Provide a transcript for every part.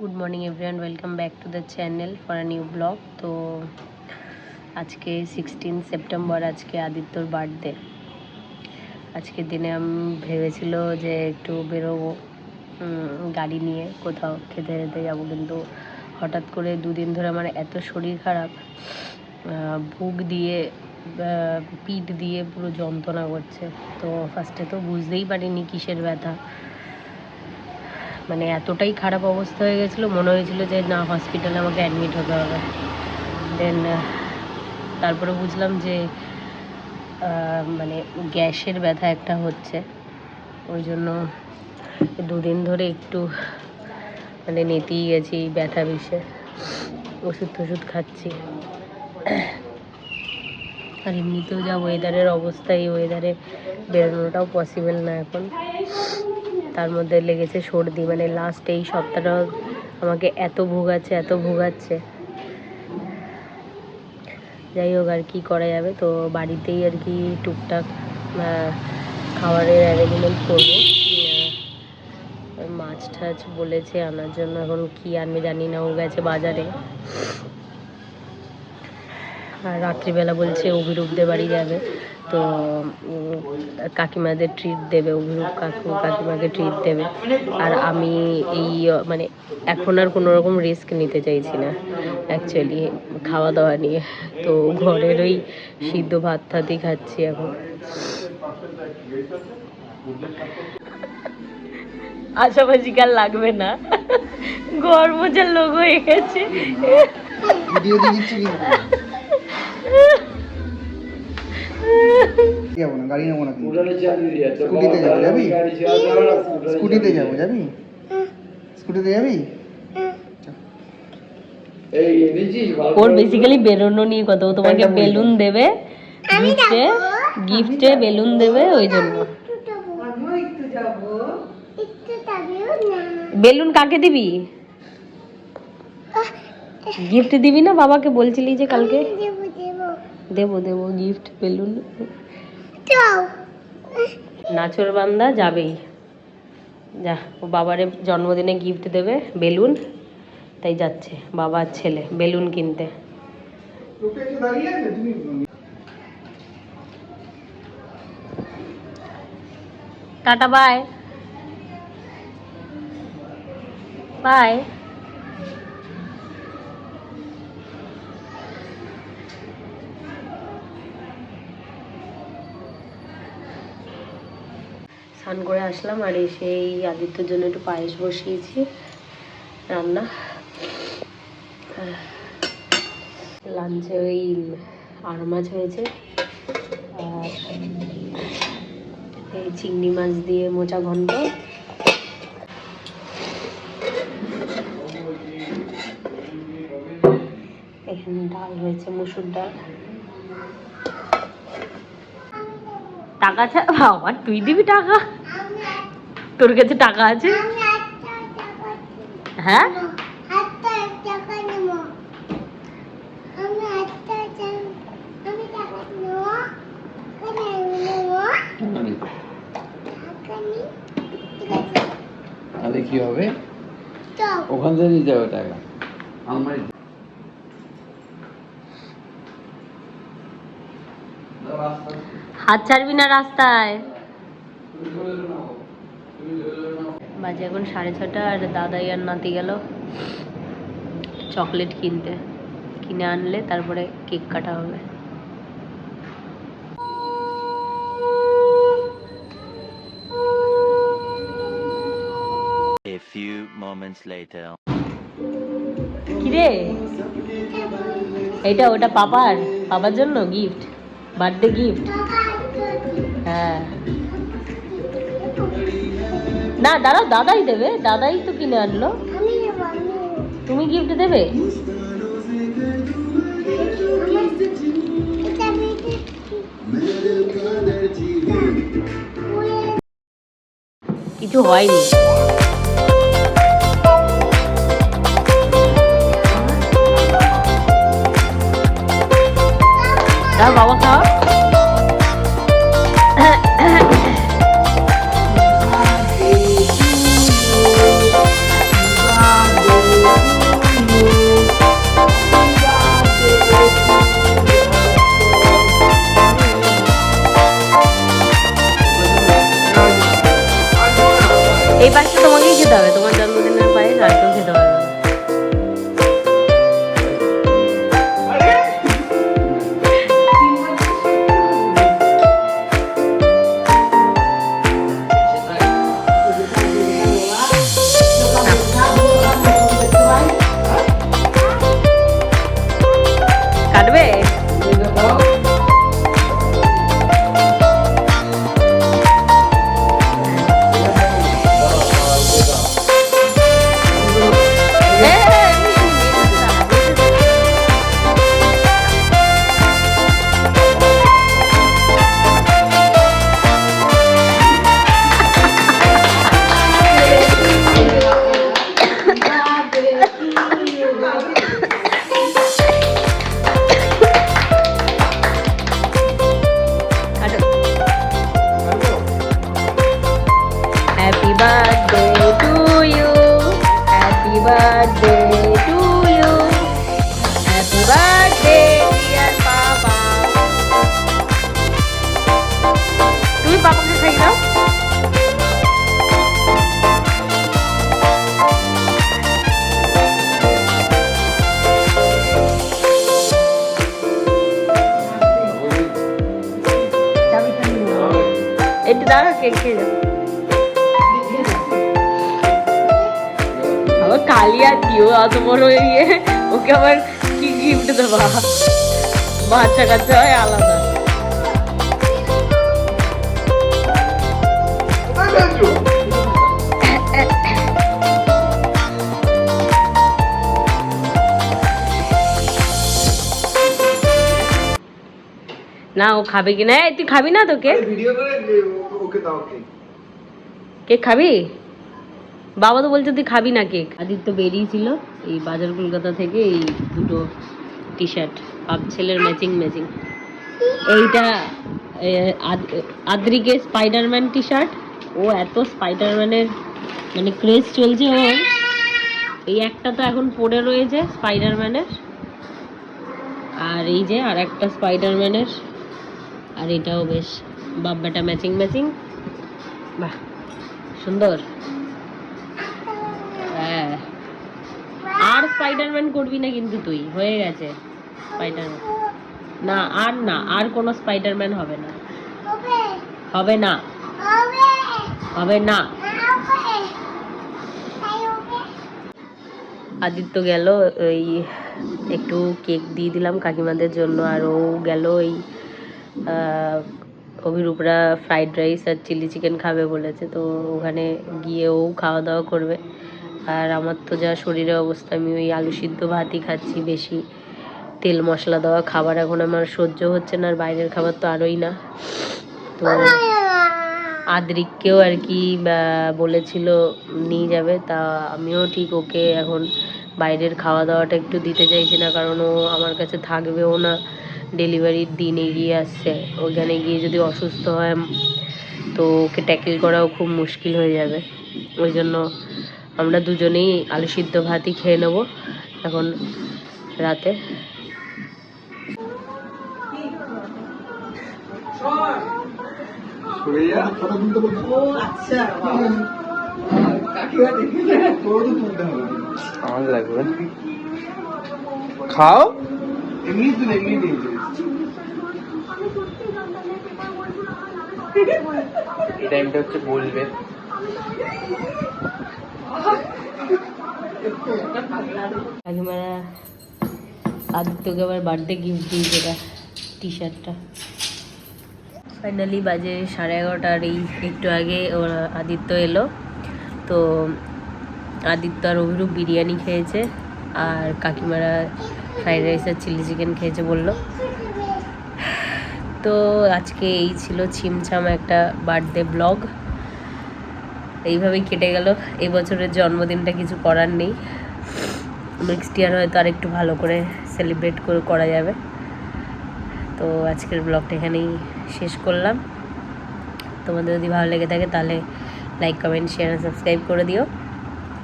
Good morning everyone welcome back to the channel for a new blog তো আজকে sixteen September আজকে আদিত্যর birthday আজকের দিনে আমি ভেবেছিল যে একটু বেরোবো গাড়ি নিয়ে কোথাও খেতে খেতে যাব, কিন্তু হঠাৎ করে দুদিন ধরে আমার এত শরীর খারাপ বুক দিয়ে পিঠ দিয়ে পুরো যন্ত্রণা করছে। তো ফার্স্টে তো বুঝতেই পারিনি কিসের ব্যথা। মানে এতটাই খারাপ অবস্থা হয়ে গেছিল, মনে হয়েছিল যে না হসপিটালে আমাকে অ্যাডমিট হতে হবে। দেন তারপরে বুঝলাম যে মানে গ্যাসের ব্যথা একটা হচ্ছে। ওই জন্য দুদিন ধরে একটু মানে নেতেই গেছি ব্যথা বিষে। ওষুধ টষুধ খাচ্ছি। আর এমনিতেও যা ওয়েদারের অবস্থা, এই ওয়েদারে বেরোনোটাও পসিবল না এখন। তার মধ্যে লেগেছে সর্দি। মানে লাস্ট এই সপ্তাহটা আমাকে এত ভোগাচ্ছে এত ভোগাচ্ছে। যাই হোক আর কি করা যাবে। তো বাড়িতেই আর কি টুকটাক খাবারের অ্যারেঞ্জমেন্ট করব। মাছ টাছ বলেছে আনার জন্য। এখন কি আনবে জানি না, ও গেছে বাজারে। আর রাত্রিবেলা বলছে অভিরূপদের বাড়ি যাবে। তো কাকিমাদের ট্রিট দেবে অভিরূপ কাকু কাকিমাকে ট্রিট দেবে। আর আমি এই মানে এখন আর কোনো রকম রিস্ক নিতে চাইছি না অ্যাকচুয়ালি খাওয়া দাওয়া নিয়ে। তো ঘরের ওই সিদ্ধ ভাত থাতই খাচ্ছি এখন। আশাপাশি কাল লাগবে না। ঘর মোছার লোক হয়ে গেছে যাব না গাড়ি নেব না স্কুটিতে যাব যাবি? স্কুটিতে যাব যাবি? স্কুটিতে যাবি? ওর বেসিক্যালি বেলুনও নিয়ে কথা ও তোমাকে বেলুন দেবে গিফটে গিফটে বেলুন দেবে ওই জন্য। বেলুন কাকে দিবি? গিফট দিবি না বাবাকে? বলছিলি যে কালকে। দেবো দেবো গিফট বেলুন। নাচর বান্দা যাবেই। যা ও বাবারে জন্মদিনে গিফট দেবে বেলুন। তাই যাচ্ছে বাবার ছেলে বেলুন কিনতে। Ta-ta bye. বাই। স্নান করে আসলাম আর এসে এই আদিত্যর জন্য একটু পায়েস বসিয়েছি, রান্না। লাঞ্চে ওই আর মাছ হয়েছে আর এই চিংড়ি মাছ দিয়ে মোচা ঘন্ট। এখানে ডাল হয়েছে, মুসুর ডাল। টাকা আছে বাবা, তুই দিবি টাকা? তোর কাছে টাকা আছে? হ্যাঁ? তাহলে কি হবে? ওখান থেকে নিতে হবে টাকা। আমার হাত ছাড়বি না রাস্তায়? বাজে এখন সাড়ে ছটা আর দাদাই আর নাতি গেল চকলেট কিনতে। কিনে আনলে তারপরে কেক কাটা হবে। A few moments later. কিরে? এটা ওটা পাপার? পাপার জন্য গিফট বার্থডে গিফট হ্যাঁ। না দাঁড়াও দাদাই দেবে দাদাই তো কিনে আনলো। তুমি গিফট দেবে? কিছু হয়নি। বাবা খাও। খেতে হবে তোমার একটু দাঁড়া কেক খেয়ে যাও আবার কালিয়া দিও অত বড় হয়ে ওকে আবার কি গিফট দেবা? বাচ্চা কাচ্চা হয় আলাদা। না ও খাবে কি না এই, তুই খাবি না তোকে? ভিডিও করে ওকে দাও কেক কেক খাবি? বাবা তো বলছে তুই খাবি না কেক আদিত্য বেরিয়েছিল এই বাজার কলকাতা থেকে এই দুটো টি শার্ট আপ ছেলের ম্যাচিং ম্যাচিং এইটা আদ- আদ্রিকে স্পাইডারম্যান টি শার্ট ও এত স্পাইডারম্যানের মানে ক্রেজ চলছে ও এই একটা তো এখন পড়ে রয়েছে স্পাইডারম্যানের আর এই যে আর একটা স্পাইডারম্যানের আর এটাও বেশ। বাব্বাটা ম্যাচিং ম্যাচিং বাহ, সুন্দর। হ্যাঁ। আর স্পাইডারম্যান করবি না কিন্তু তুই, হয়ে গেছে। স্পাইডারম্যান না, আর না, আর কোনো স্পাইডারম্যান হবে না। হবে না। হবে না। আদিত্য গেল, ওই একটু কেক দিয়ে দিলাম কাকিমাদের জন্য, আর ও গেল ওই অভিরূপরা ফ্রাইড রাইস আর চিলি চিকেন খাবে বলেছে, তো ওখানে গিয়ে ও খাওয়া দাওয়া করবে। আর আমার তো যা শরীরের অবস্থা, আমি ওই আলু সিদ্ধ ভাতই খাচ্ছি বেশি। তেল মশলা দেওয়া খাবার এখন আমার সহ্য হচ্ছে না, আর বাইরের খাবার তো আরোই না। তো আদ্রিককেও আর কি বলেছিল নিয়ে যাবে, তা আমিও ঠিক ওকে এখন বাইরের খাওয়া দাওয়াটা একটু দিতে চাইছি না, কারণ ও আমার কাছে থাকবেও না। ডেলিভারির দিন এগিয়ে আসছে। ওখানে গিয়ে যদি অসুস্থ হয় তো ওকে ট্যাকেল করাও খুব মুশকিল হয়ে যাবে। ওই জন্য আমরা দুজনেই আলু সিদ্ধ ভাতই খেয়ে নেব এখন রাতে। আচ্ছা। কাকিমা দেখে। তোর তো তুলতে হবে। আমার লাগবে। খাও। এমনি এই টাইমটা হচ্ছে বলবে। কাকিমারা আদিত্যকে আবার বার্থডে গিফট দিয়েছে এটা টি শার্টটা ফাইনালি বাজে সাড়ে এগারোটার এই একটু আগে ওর আদিত্য এলো। তো আদিত্য আর অভিরূপ বিরিয়ানি খেয়েছে আর কাকিমারা ফ্রাইড রাইস আর চিলি চিকেন খেয়েছে বলল। তো আজকে এই ছিল ছিমছাম একটা বার্থডে ব্লগ। এইভাবেই কেটে গেল। এই বছরের জন্মদিনটা কিছু করার নেই। নেক্সট ইয়ার হয়তো আর একটু ভালো করে সেলিব্রেট করে, করা যাবে। তো আজকের ব্লগটা এখানেই শেষ করলাম। তোমাদের যদি ভালো লেগে থাকে তাহলে লাইক, কমেন্ট শেয়ার সাবস্ক্রাইব করে দিও।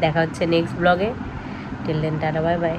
দেখা হচ্ছে নেক্সট ব্লগে। Till then ta-ta bye bye